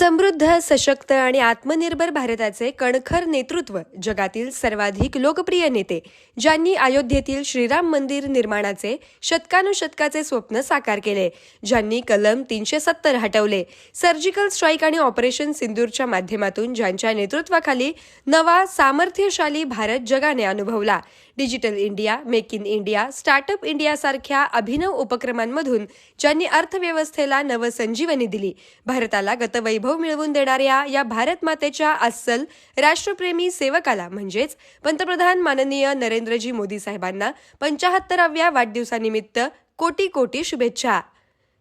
समृद्ध सशक्त आणि आत्मनिर्भर भारताचे कणखर नेतृत्व जगातील सर्वाधिक लोकप्रिय नेते ज्यांनी अयोध्येतील श्रीराम मंदिर निर्माणाचे शतकानुशतकाचे स्वप्न साकार केले ज्यांनी कलम तीनशे सत्तर हटवले सर्जिकल स्ट्राईक आणि ऑपरेशन सिंदूरच्या माध्यमातून ज्यांच्या नेतृत्वाखाली नवा सामर्थ्यशाली भारत जगाने अनुभवला digital India make in India startup इंडियासारख्या अभिनव उपक्रमांमधून ज्यांनी अर्थव्यवस्थेला नवसंजीवनी दिली भारताला गतवैभव मिळवून देणाऱ्या या भारत मातेच्या अस्सल राष्ट्रप्रेमी सेवकाला म्हणजेच पंतप्रधान माननीय नरेंद्रजी मोदी साहेबांना पंचाहत्तराव्या वाढदिवसानिमित्त कोटी कोटी शुभेच्छा.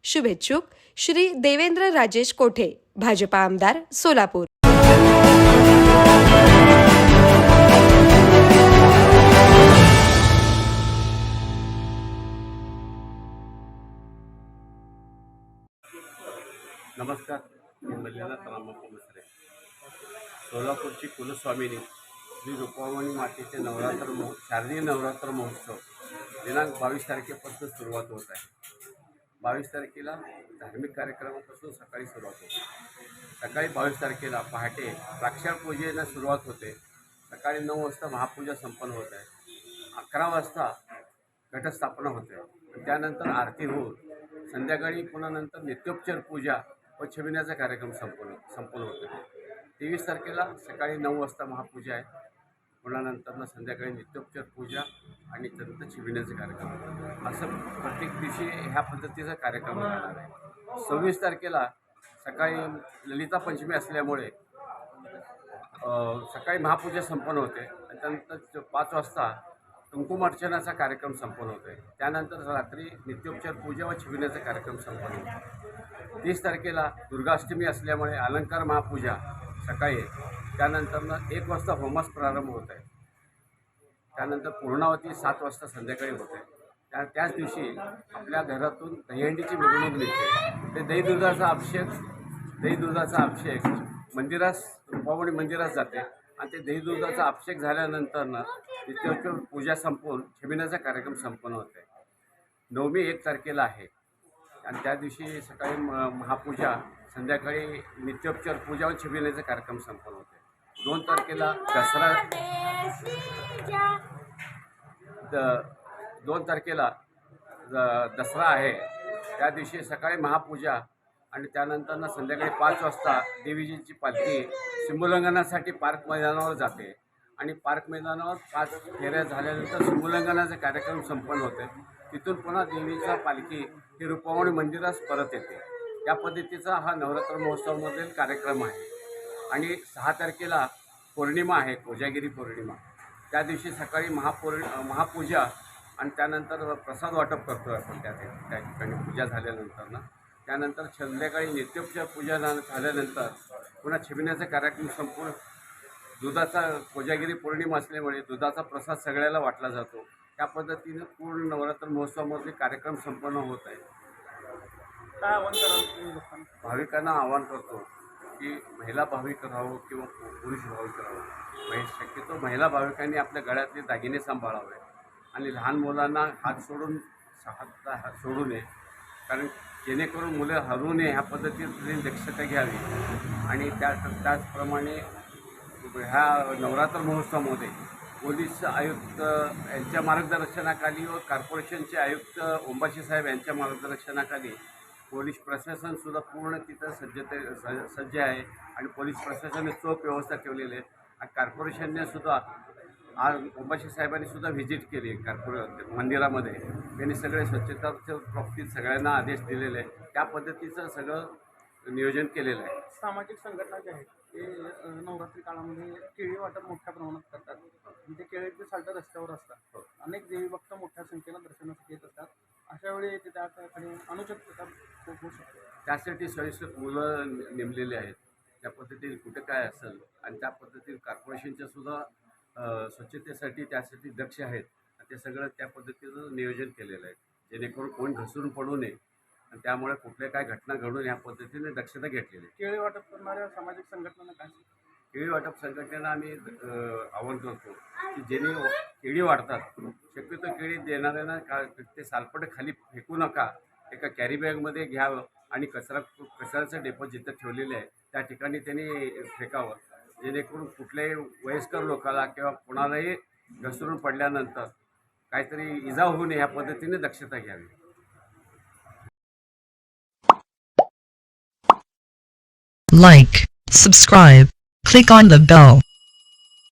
शुभेच्छुक श्री देवेंद्र राजेश कोठे भाजपा आमदार सोलापूर. मी रामप्पा मसरे सोलापूरची कुलस्वामिनी श्री रुपावणी मातेचे नवरात्र महो शारदीय नवरात्र महोत्सव दिनांक बावीस तारखेपासून सुरुवात होत आहे. बावीस तारखेला धार्मिक कार्यक्रमापासून सकाळी सुरुवात होते. सकाळी बावीस तारखेला पहाटे द्राक्षाळ पूजेला सुरुवात होते. सकाळी नऊ वाजता महापूजा संपन्न होत आहे. अकरा वाजता घटस्थापना होते. त्यानंतर आरती होऊन संध्याकाळी पुन्हा नंतर नित्योपचार पूजा व छबिण्याचा कार्यक्रम संपन्न संपन्न होतो तेवीस तारखेला सकाळी नऊ वाजता महापूजा आहे. पुन्हा नंतर संध्याकाळी नित्योपचार पूजा आणि नंतर छबिण्याचा कार्यक्रम. असं प्रत्येक दिवशी ह्या पद्धतीचा कार्यक्रम होणार आहे. सव्वीस तारखेला सकाळी ललिता पंचमी असल्यामुळे सकाळी महापूजा संपन्न होते. आणि त्यानंतर च- पाच वाजता कुंकुमार्चनाचा कार्यक्रम संपन्न होते त्यानंतर रात्री नित्योपचार पूजा व छिविण्याचा कार्यक्रम संपन्न होतो. तीस तारखेला दुर्गाष्टमी असल्यामुळे अलंकार महापूजा सकाळी आहे त्यानंतर एक वाजता होमास प्रारंभ होत आहे. त्यानंतर पूर्णावती सात वाजता संध्याकाळी होते त्या त्याच दिवशी आपल्या घरातून दहीहंडीची मिरवणूक निघते. ते दही दुधाचा अभिषेक दही दुधाचा अभिषेक मंदिरास रुपावणी मंदिरास जाते. आणि ते दही दुधाचा अभिषेक झाल्यानंतरनं तिथे पूजा संपवून छबिण्याचा कार्यक्रम संपन्न होते नवमी एक तारखेला आहे. आणि त्या दिवशी सकाळी म महापूजा संध्याकाळी नित्योपचार पूजा व छबिण्याचा कार्यक्रम संपन्न होते दोन तारखेला दसरा द दोन तारखेला द- दसरा आहे. त्या दिवशी सकाळी महापूजा आणि त्यानंतर संध्याकाळी पाच वाजता देवीजींची पालखी सिंबुलंगनासाठी पार्क मैदानावर जाते. आणि पार्क मैदानावर पाच फेऱ्या झाल्यानंतर सिंबुलंगनाचे कार्यक्रम संपन्न होते. तिथून पुन्हा देवीचा पालखी ही रुपावणी मंदिरास परत येते. या पद्धतीचा हा नवरात्र महोत्सवामधील कार्यक्रम आहे. आणि सहा तारखेला पौर्णिमा आहे कोजागिरी पौर्णिमा. त्या दिवशी सकाळी महापौर्णि महापूजा आणि त्यानंतर प्रसाद वाटप करतो आपण त्या त्या ठिकाणी पूजा झाल्यानंतर ना त्यानंतर संध्याकाळी नित्योपचार पूजा झाल्यानंतर पुन्हा छबिण्याचा कार्यक्रम संपूर्ण दुधाचा कोजागिरी पौर्णिमा असल्यामुळे दुधाचा प्रसाद सगळ्याला वाटला जातो. त्या पद्धतीनं पूर्ण नवरात्र महोत्सवामध्ये कार्यक्रम संपन्न होत आहे. काय आव्हान भाविकांना आवाहन करतो की महिला भाविक राहावं किंवा पुरुष भाविक राहावं महि शक्यतो महिला भाविकांनी आपल्या गळ्यातले दागिने सांभाळावे आणि लहान मुलांना हात सोडून हात सोडू नये. कारण जेणेकरून मुलं हरू नये ह्या पद्धतीने दक्षता घ्यावी. आणि त्या त्याचप्रमाणे ह्या नवरात्र महोत्सवामध्ये पोलीस आयुक्त यांच्या मार्गदर्शनाखाली व कॉर्पोरेशनचे आयुक्त ओंबाशी साहेब यांच्या मार्गदर्शनाखाली पोलीस प्रशासनसुद्धा पूर्ण तिथं सज्जते सज्ज आहे. आणि पोलीस प्रशासनाने चोख व्यवस्था ठेवलेली आहे. आणि कॉर्पोरेशनने सुद्धा आज ओंबाशी साहेबांनी सुद्धा व्हिजिट केली कार्पोरे मंदिरामध्ये. त्यांनी सगळे स्वच्छताच्या बाबतीत सगळ्यांना आदेश दिलेले. आहे त्या पद्धतीचं सगळं नियोजन केलेलं आहे. सामाजिक संघटना ज्या आहेत ते नवरात्री काळामध्ये केळी वाटप मोठ्या प्रमाणात करतात. ते केळीचे साल्ट रस्त्यावर असतात. अनेक देवी भक्त मोठ्या संख्येनं दर्शनासाठी येत असतात. अशा वेळी ते त्याकडे अनुचित प्रकार होऊ होऊ शकतो. त्यासाठी सोयीस्कर मुलं नेमलेले आहेत. त्या पद्धतीने कुठं काय असेल आणि त्या पद्धतीने कॉर्पोरेशनच्या सुद्धा स्वच्छतेसाठी त्यासाठी दक्ष आहेत. आणि ते सगळं त्या पद्धतीचं नियोजन केलेलं आहे. जेणेकरून कोण घसरून पडू नये. आणि त्यामुळे कुठल्या काय घटना घडून या पद्धतीने दक्षता घेतलेली आहे. केळी वाटप करणाऱ्या सामाजिक संघटनांना काय? केळी वाटप संघटनेला आम्ही आवाहन करतो की जेणे केळी वाढतात शक्यतो केळी देणाऱ्यांना का ते सालपट खाली फेकू नका. एका कॅरी बॅगमध्ये घ्यावं आणि कचरा कचऱ्याचं डेपो जिथं ठेवलेले आहे. त्या ठिकाणी त्यांनी फेकावं. जेणेकरून कुठल्याही वयस्कर लोकाला किंवा कोणालाही घसरून पडल्यानंतर काहीतरी इजा होऊ नये या पद्धतीने दक्षता घ्यावी like, subscribe, click on the bell.